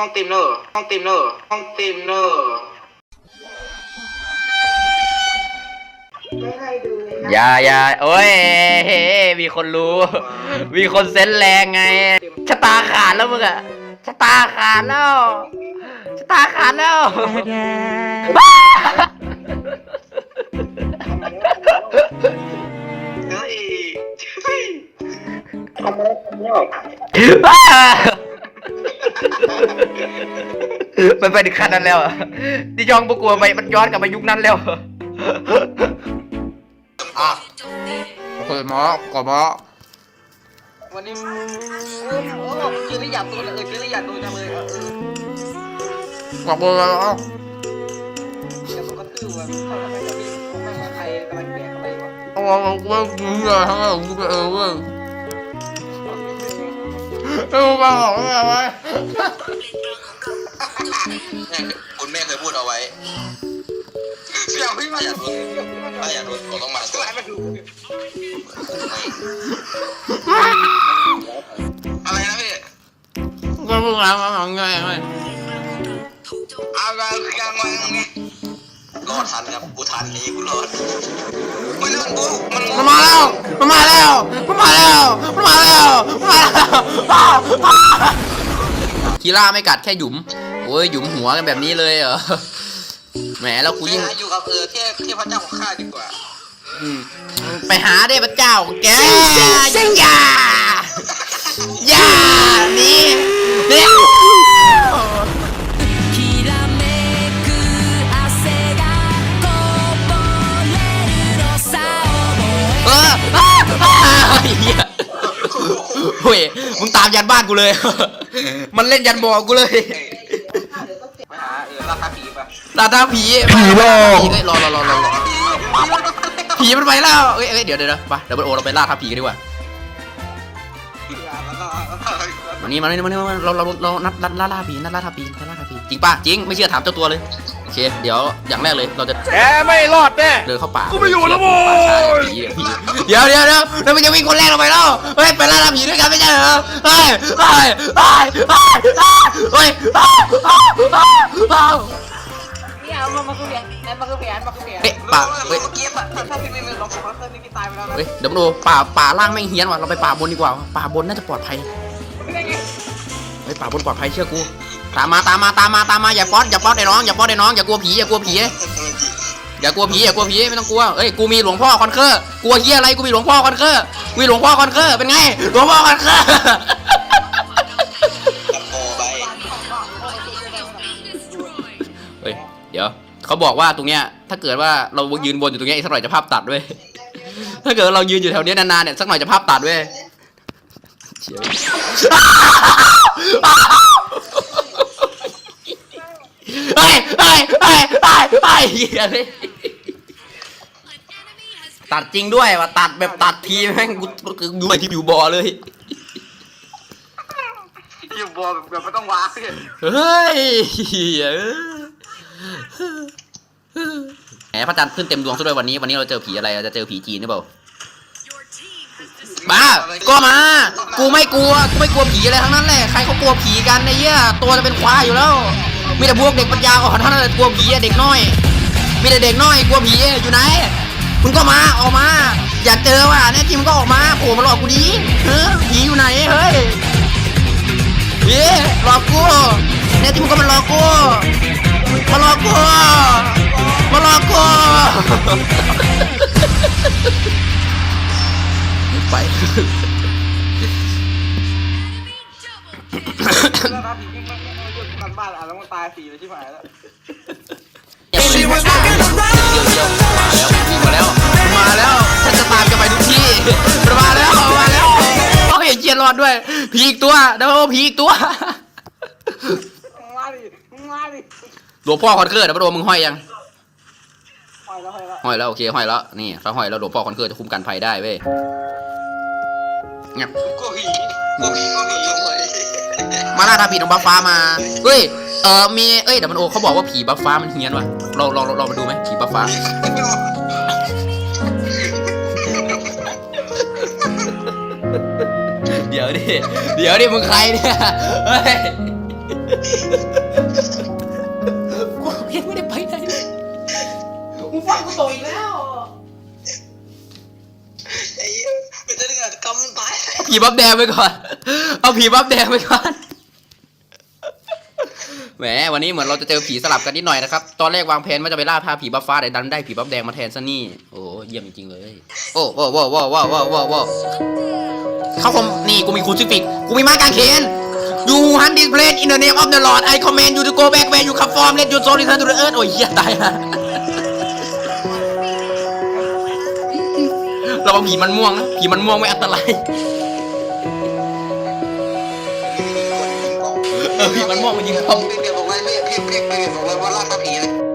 ห้องติมเนอร์ห้องติมเนอร์ห้องติมเนอร์ไม่ให้ดูเลยนะอย่าอย่าโอ้ยเฮ้มีคนรู้ มีคนเซนส์แรงไงชะตาขาดแล้วมึงอะชะตาขาดแล้วชะตาขาดแล้วเฮ้ยเฮ้ยทำอะไรทำไม่ออก มันไปถึงขั้นนั้นแล้วอะที่ยองพวกกลัวไปมันย้อนกลับมายุคนั้นแล้วอะเปิดหมอกดหมอวันนี้เออโอ้คือได้อยากตัวเลยเออคือได้อยากตัวจังเลยเออเออกดเบอร์แล้วอยากตัวกระตือว่ะเขาทำไมจะมีพวกแม่งใครกำลังแดกอะไรวะเอาเอาเอามึงเลยทั้งนั้นมึงไปเออเว้ยเออมาหรอกอะไร วะคุณแม่เคยพูดเอาไว้เสียงพี่มาอยากตัวถ้าอยากรู้ตัวต้องมาตัวไหนมาดูอะไรนะพี่ก็มึงล้างล้างไงไงอะไรกลางวันไงรอดทันครับกูทันนี้กูรอดไม่เรื่องกูมันมันมาแล้วมันมาแล้วมันมาแล้วมันมาแล้วมันมาแล้วอ้าวอ้าวคีร่าไม่กัดแค่หยุม โอ้ยหยุมหัวกันแบบนี้เลยเหรอแหมแล้วกูยิ่งอยู่กับเออเทพเทพระเจ้าของข้าดีกว่าไปหาเทพเจ้าของแกยิ่งยาย่านี้เนี่ยเออเฮียเฮ้ยมึงตามยันบ้านกูเลย มันเล่นยันบอกูเลย ราคาผีป่ะตาตาผีผีหลอกผีรอรอรอรอรอผีมันไปแล้วเอ้ยเอ้ยเดี๋ยวเดี๋ยวเดี๋ยวไปเดี๋ยวโอเราไปล่าท้าผีกันดีกว่าแล้วก็วันนี้มาเนี่ยมาเนี่ยมาเราเราเรานัดนัดล่าล่าผีนัดล่าท้าผีนัดล่าท้าผีจริงป่ะจริงไม่เชื่อถามเจ้าตัวเลย โอเคเดี๋ยวอย่างแรกเลยเราจะแกไม่รอดแน่ เดินเข้าป่ากูไม่อยู่แล้วโว้ยเดี๋ยวเดี๋ยวเดี๋ยวแล้วมันจะวิ่งคนแรกลงไปแล้วเฮ้ยไปล่าท้าผีด้วยกันไม่ใช่เหรอเฮ้ยเฮ้ยเฮ้ยเฮ้ยเฮ้ยเฮ้ยเฮ้ยนี่เอามามาคือแผนมาคือแผนมาคือแผนเฮ้ยป่าเฮ้ยเมื่อกี้ป่ะถ้าพี่ไม่ลองสุภาพเตอร์นี่ตายไปแล้วนะเฮ้ยเดี๋ยวมาดูป่าป่าล่างไม่งเฮี้ยนว่ะเราไปป่าบนดีกว่าป่าบนน่าจะปลอดภัย ไม่ได้ไงเฮ้ยป่าบนปลอดภัยเชื่อกู ตามมาตามมาตามมาตามมาอย่าป๊อดอย่าป๊อดไอ้น้องอย่าป๊อดไอ้น้องอย่ากลัวผีอย่ากลัวผีอย่ากลัวผีอย่ากลัวผีไม่ต้องกลัวเอ้ยกูมีหลวงพ่อคอนเคอร์กลัวเฮียอะไรกูมีหลวงพ่อคอนเคอร์มีหลวงพ่อคอนเคอร์เป็นไงหลวงพ่อคอนเคอร์ตัดโมไปเฮ้ยเดี๋ยวเขาบอกว่าตรงเนี้ยถ้าเกิดว่าเรายืนบนอยู่ตรงเนี้ยอีกสักหน่อยจะภาพตัดเว้ยถ้าเกิดเรายืนอยู่แถวเนี้ยนานๆเนี่ยสักหน่อยจะภาพตัดเว้ยเชีย ฮ้ยเฮ้ยเฮ้ยเฮ้ยเฮ้ยเหี้ยเลยตัดจริงด้วยว่ะตัดแบบตัดทีแม่งกูกูอยู่ที่อยู่บอเลยอยู่บัวแบบไม่ต้องวางเฮ้ยเอ้ยแหมพระจันทร์ขึ้นเต็มดวงซะด้วยวันนี้ วันนี้เราเจอผีอะไรเราจะเจอผีจีนหรือเปล่าบ้าก็มา กูไม่กลัว กูไม่กลัวผีอะไรทั้งนั้นแหละ ใครเขากลัวผีกันไอ้เหี้ย ตัวจะเป็นควายอยู่แล้ว มีแต่พวกเด็กปัญญาอ่อนเท่านั้นแหละกลัวผีอะเด็กน้อย มีแต่เด็กน้อยกลัวผีอยู่ไหนมึงก็มาออกมา อยากเจอว่ะแน่จริงมึงก็ออกมาโผล่มาหลอกกูดิเฮ้ยผีอยู่ไหนเฮ้ยเย้หลอกกูเนี่ยที่มึงก็มาหลอกกูมาหลอกกูมาหลอกกู ไม่หยุดกันบ้านอะแล้วมันตายสี่เลยที่หายแล้วเดี๋ยวเดี๋ยวมาแล้วมาแล้วฉันจะตามแกันไปทุกที่มาแล้วมาแล้วโอ้ยเจียนรอดด้วย ผีอีกตัวเดี๋ยวผีอีกตัวมาดิมาดิหลวงพ่อคอนเคอร์เดี๋ยวมาดูมึงห้อยยังปล่อยแล้วปล่อยแล้วห้อยแล้วโอเคห้อยแล้วนี่ถ้าห้อยแล้วหลวงพ่อคอนเคอร์จะคุ้มกันภัยได้เว้ยเงียบกูผีกูผีกูผีทำไมมาล่าทาผีของบัฟฟ้ามาเฮ้ยเออมีเอ้ยเดี๋ยวมันโอเขาบอกว่าผีบัฟฟ้ามันเฮี้ยนว่ะเราเราเราเรามาดูไหมผีบัฟฟ้าเดี๋ยวดิเดี๋ยวดิมึงใครเนี่ยเฮ้ยกูยังไม่ได้ไปไหนเลยมึงฟังกูโตอีกแล้วไอ้เหี้ยเป็นเรื่องกำมันตายเอาผีบับแดงไปก่อน เอาผีบับแดงไปก่อน แหมวันนี้เหมือนเราจะเจอผีสลับกันนิดหน่อยนะครับ ตอนแรกวางแผนว่าจะไปล่าพาผีบัฟฟ้าแต่ดันได้ผีบัฟแดงมาแทนซะนี่ โอ้เยี่ยมจริงเลย โอ้ว้าวว้าวว้าวว้าวว้าวว้าวว้าวเขาคอมนี่กูมีคูซิฟิกกูมีม้กางเขนยูฮันดิสเพลนอินเ in the name of the Lord I command you to go back where you come from let your soul return โอ้ยเยี่ยตายฮะเราผีมันม่วงนะผีมันม่วงไม่อันตราย มันมองมันยิง พี่เปลี่ยนผมไว้พี่พี่เปลี่ยนผมไว้ว่าล่าตาผีเลย